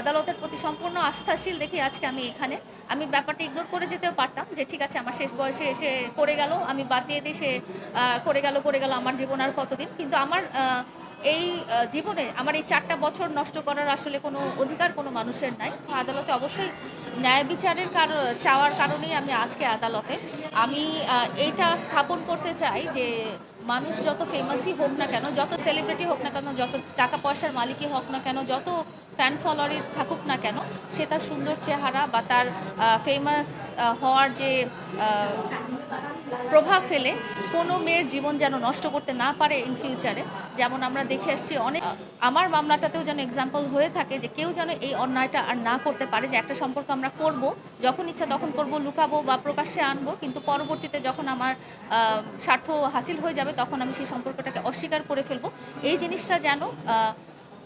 আদালতের প্রতি সম্পূর্ণ আস্থাশীল দেখে আজকে আমি এখানে। আমি ব্যাপারটা ইগনোর করে যেতেও পারতাম যে, ঠিক আছে, আমার শেষ বয়সে এসে করে গেল, আমি বাদ দিয়ে দিয়ে সে করে গেল করে গেল আমার জীবন আর কতদিন? কিন্তু আমার এই জীবনে আমার এই চারটা বছর নষ্ট করার আসলে কোনো অধিকার কোনো মানুষের নাই। আদালতে অবশ্যই ন্যায় বিচারের কার, চাওয়ার কারণেই আমি আজকে আদালতে। আমি এইটা স্থাপন করতে চাই যে, মানুষ যত ফেমাসই হোক না কেন, যত সেলিব্রিটি হোক না কেন, যত টাকা পয়সার মালিকই হোক না কেন, যত ফ্যান ফলোয়ারই থাকুক না কেন, সে তার সুন্দর চেহারা বা তার ফেমাস হওয়ার যে প্রভাব ফেলে কোনো মেয়ের জীবন যেন নষ্ট করতে না পারে ইন ফিউচারে যেমন আমরা দেখে আসছি অনেক, আমার মামলাটাতেও যেন এক্সাম্পল হয়ে থাকে যে কেউ যেন এই অন্যায়টা আর না করতে পারে, যে একটা সম্পর্ক আমরা করব, যখন ইচ্ছা তখন করব, লুকাবো বা প্রকাশ্যে আনব, কিন্তু পরবর্তীতে যখন আমার স্বার্থ হাসিল হয়ে যাবে, তখন আমি সেই সম্পর্কটাকে অস্বীকার করে ফেলব। এই জিনিসটা যেন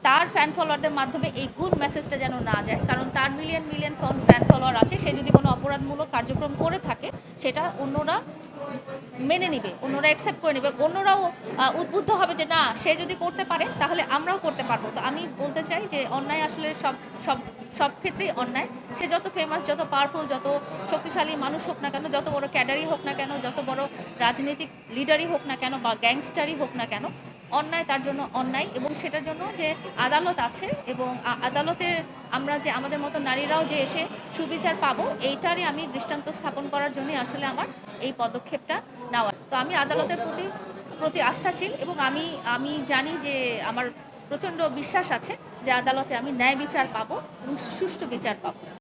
তার ফ্যান ফলোয়ারদের মাধ্যমে এই ভুল মেসেজটা যেন না যায়। কারণ তার মিলিয়ন মিলিয়ন ফ্যান ফলোয়ার আছে, সে যদি কোনো অপরাধমূলক কার্যক্রম করে থাকে, সেটা অন্যরা মেনে নিবে, অন্যরা অ্যাকসেপ্ট করে নেবে, অন্যরাও উদ্বুদ্ধ হবে যে না, সে যদি করতে পারে, তাহলে আমরাও করতে পারব। তো আমি বলতে চাই যে অন্যায় আসলে সব সব সব ক্ষেত্রেই অন্যায়। সে যত ফেমাস যত পাওয়ারফুল যত শক্তিশালী মানুষ হোক না কেন, যত বড় ক্যাডারই হোক না কেন, যত বড় রাজনৈতিক লিডারই হোক না কেন বা গ্যাংস্টারই হোক না কেন অন্যায়, তার জন্য অন্যায় এবং সেটার জন্য যে আদালত আছে এবং আদালতের আমরা যে আমাদের মতো নারীরাও যে এসে সুবিচার পাবো, এইটারই আমি দৃষ্টান্ত স্থাপন করার জন্যই আসলে আমার এই পদক্ষেপটা নেওয়া। তো আমি আদালতের প্রতি প্রতি আস্থাশীল এবং আমি আমি জানি যে আমার প্রচণ্ড বিশ্বাস আছে যে আদালতে আমি ন্যায় বিচার পাবো এবং সুষ্ঠু বিচার পাবো।